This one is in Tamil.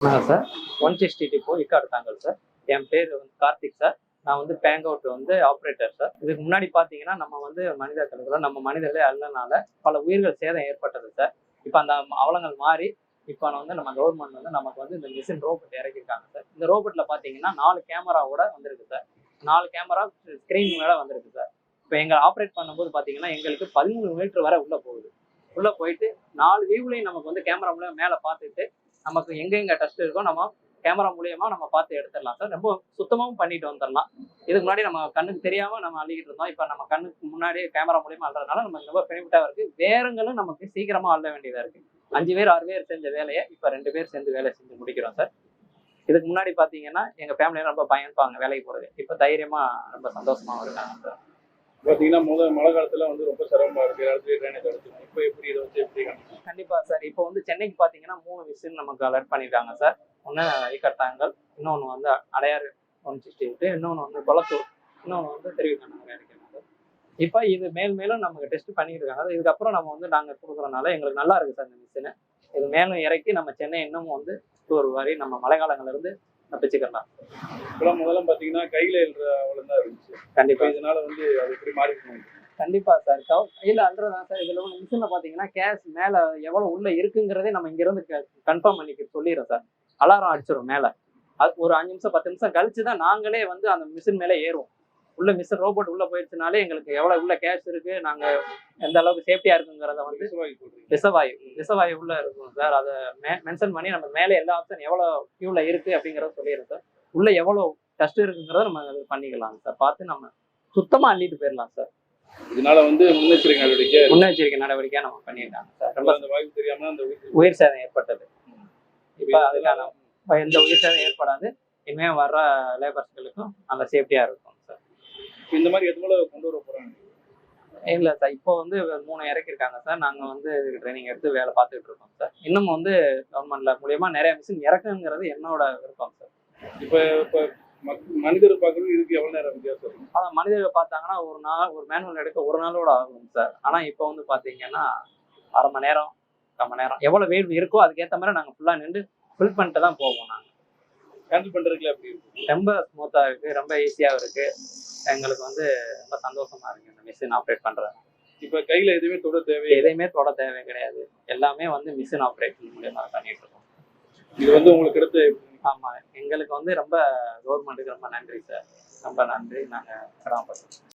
வணக்கம் sir one sixty depot Ekkaduthangal sir என் பேர் வந்து கார்த்திக் சார் நான் வந்து பேங்க் அவுட் வந்து ஆப்ரேட்டர் சார் இதுக்கு முன்னாடி பார்த்தீங்கன்னா நம்ம வந்து மனித கணக்கில் நம்ம மனிதர்களே அல்லனால பல உயிர்கள் சேதம் ஏற்பட்டது சார் இப்போ அந்த அவலங்கள் மாறி இப்போ வந்து நம்ம கவர்மெண்ட் வந்து நமக்கு வந்து இந்த மிஷின் ரோபோட் இறக்கியிருக்காங்க சார் இந்த ரோபோட்டில் பார்த்தீங்கன்னா நாலு கேமராவோட வந்திருக்கு சார் நாலு கேமரா ஸ்க்ரீன் மேலே வந்திருக்கு சார் இப்போ எங்களை ஆப்ரேட் பண்ணும்போது பார்த்தீங்கன்னா எங்களுக்கு பதிமூணு மீட்டர் வரை உள்ளே போகுது. உள்ளே போயிட்டு நாலு வியூலையும் நமக்கு வந்து கேமரா மூலம் மேலே பார்த்துட்டு நமக்கு எங்கெங்க டஸ்ட் இருக்கோ நம்ம கேமரா மூலியமா நம்ம பார்த்து எடுத்துடலாம். சார் ரொம்ப சுத்தமாகவும் பண்ணிட்டு வந்துடலாம். இதுக்கு முன்னாடி நம்ம கண்ணுக்கு தெரியாம நம்ம அள்ளிக்கிட்டு இருந்தோம். இப்போ நம்ம கண்ணுக்கு முன்னாடியே கேமரா மூலியமா அள்ளுறதுனால நம்ம ரொம்ப பெனிஃபிட்டாக இருக்கு. வேறங்களும் நமக்கு சீக்கிரமா அள்ள வேண்டியதா இருக்கு. அஞ்சு பேர் ஆறு பேர் செஞ்ச வேலையை இப்போ ரெண்டு பேர் சேர்ந்து வேலை செஞ்சு முடிக்கிறோம் சார் இதுக்கு முன்னாடி பார்த்தீங்கன்னா எங்க ஃபேமிலியில ரொம்ப பயன்பாங்க வேலைக்கு போறது இப்போ தைரியமா ரொம்ப சந்தோஷமா இருக்காங்க சார் பாத்தீங்கன்னா முதல் மழை காலத்துல வந்து ரொம்ப சிரமமா இருக்கு. இடத்துல ட்ரைனேஜ் அடிச்சிடும் இப்போ எப்படி இதை வச்சு எப்படி கணிக்கலாம் கண்டிப்பா சார். இப்போ வந்து சென்னைக்கு பாத்தீங்கன்னா மூணு விசில் நமக்கு அலர்ட் பண்ணியிருக்காங்க சார். ஒன்று ஐக்கட்டாங்கல் இன்னொன்று வந்து அடையாறு ஒன் சிக்ஸ்டி எயிட்டு இன்னொன்று வந்து கொளத்தூர் இன்னொன்று வந்து தெரிவிக்கணும் இருக்கிறாங்க சார். இப்போ இது மேல் மேலும் நமக்கு டெஸ்ட் பண்ணிட்டு இருக்காங்க இதுக்கப்புறம் நம்ம வந்து நாங்கள் கொடுக்குறதுனால எங்களுக்கு நல்லா இருக்கு சார் இந்த மிஷினு இது மேலும் இறக்கி நம்ம சென்னை இன்னமும் வந்து ஒரு வரை நம்ம மழை காலங்கள்ல இருந்து தப்பிச்சுக்கலாம். இப்பெல்லாம் முதல்ல பாத்தீங்கன்னா கையில எழுற இருந்துச்சு கண்டிப்பா. இதனால வந்து அது எப்படி மாறி கண்டிப்பா சார் கவு கையில் அல்றதான் சார் இதுல ஒன்று மிஷின்ல பாத்தீங்கன்னா கேஷ் மேல எவ்வளவு உள்ள இருக்குங்கிறதே நம்ம இங்க இருந்து கன்ஃபார்ம் பண்ணிக்க சொல்லிடுறோம் சார் அலாரம் அடிச்சிடும் மேல. அது ஒரு அஞ்சு நிமிஷம் பத்து நிமிஷம் கழிச்சு தான் நாங்களே வந்து அந்த மிஷின் மேலே ஏறுவோம். உள்ள மிஷின் ரோபோட் உள்ள போயிடுச்சுனாலே எங்களுக்கு எவ்வளவு உள்ள கேஷ் இருக்கு நாங்க எந்த அளவுக்கு சேஃப்டியா இருக்குங்கிறத வந்து விஷவாயு விஷவாயு உள்ள இருக்கும் சார் அதை மென்ஷன் பண்ணி நம்ம மேலே எல்லா ஆப்ஷன் எவ்வளவு கியூல இருக்கு அப்படிங்கறத சொல்லிடுறோம் சார் உள்ள எவ்வளவு டஸ்ட் இருக்குங்கிறத நம்ம அது பண்ணிக்கலாம் சார். பார்த்து நம்ம சுத்தமா அள்ளிட்டு போயிடலாம் சார். இதனால வந்து முன்னெச்சரிக்கை நடவடிக்கை முன்னெச்சரிக்கை நடவடிக்கையா நம்ம பண்ணியிருக்காங்க சார். ரொம்ப அந்த வாய்ப்பு தெரியாம அந்த உயிர் சேதம் ஏற்பட்டது. இப்போ அதுக்கான எந்த உயிர் சேதம் ஏற்படாது. இனிமே வர்ற லேபர்ஸ்களுக்கும் நல்ல சேஃப்டியா இருக்கும் சார். இந்த மாதிரி எது போல கொண்டு வர போறாங்க? இல்லை சார் இப்போ வந்து மூணு இறக்கியிருக்காங்க சார். நாங்கள் வந்து ட்ரைனிங் எடுத்து வேலை பார்த்துட்டு இருக்கோம் சார். இன்னும் வந்து கவர்மெண்ட்ல மூலியமா நிறைய மிஷின் இறக்குங்கிறது என்னோட விருப்பம் சார். இப்ப இப்ப மனிதர் பார்க்கறது இதுக்கு எவ்வளவு நேரம் வித்தியாசம் ஆனால் மனிதர்கள் பார்த்தாங்கன்னா ஒரு நாள் ஒரு மேனுவல் எடுக்க ஒரு நாளோட ஆகும் சார் ஆனால் இப்போ வந்து பார்த்தீங்கன்னா அரை மணி நேரம் மணி நேரம் எவ்வளோ வெயில் இருக்கோ அதுக்கேற்ற மாதிரி நாங்கள் ஃபுல்லாக நின்று ஃபில் பண்ணிட்டு தான் போவோம் நாங்கள் ஹேண்டில் பண்றதுக்குல எப்படி ரொம்ப ஸ்மூத்தாக இருக்குது ரொம்ப ஈஸியாக இருக்குது எங்களுக்கு வந்து ரொம்ப சந்தோஷமா இருக்கு இந்த மிஷின் ஆப்ரேட் பண்ணுறது இப்ப கையில எதுவுமே தொட தேவை எதையுமே தொட தேவை கிடையாது. எல்லாமே வந்து மிஷின் ஆப்ரேஷன் மூலியமாக பண்ணிட்டு இருக்கோம். இது வந்து உங்களுக்கு கிடைத்த ஆமாம் எங்களுக்கு வந்து ரொம்ப கவர்மெண்ட்டுக்கு ரொம்ப நன்றி சார். ரொம்ப நன்றி நாங்கள் கடமைப்பட்டோம்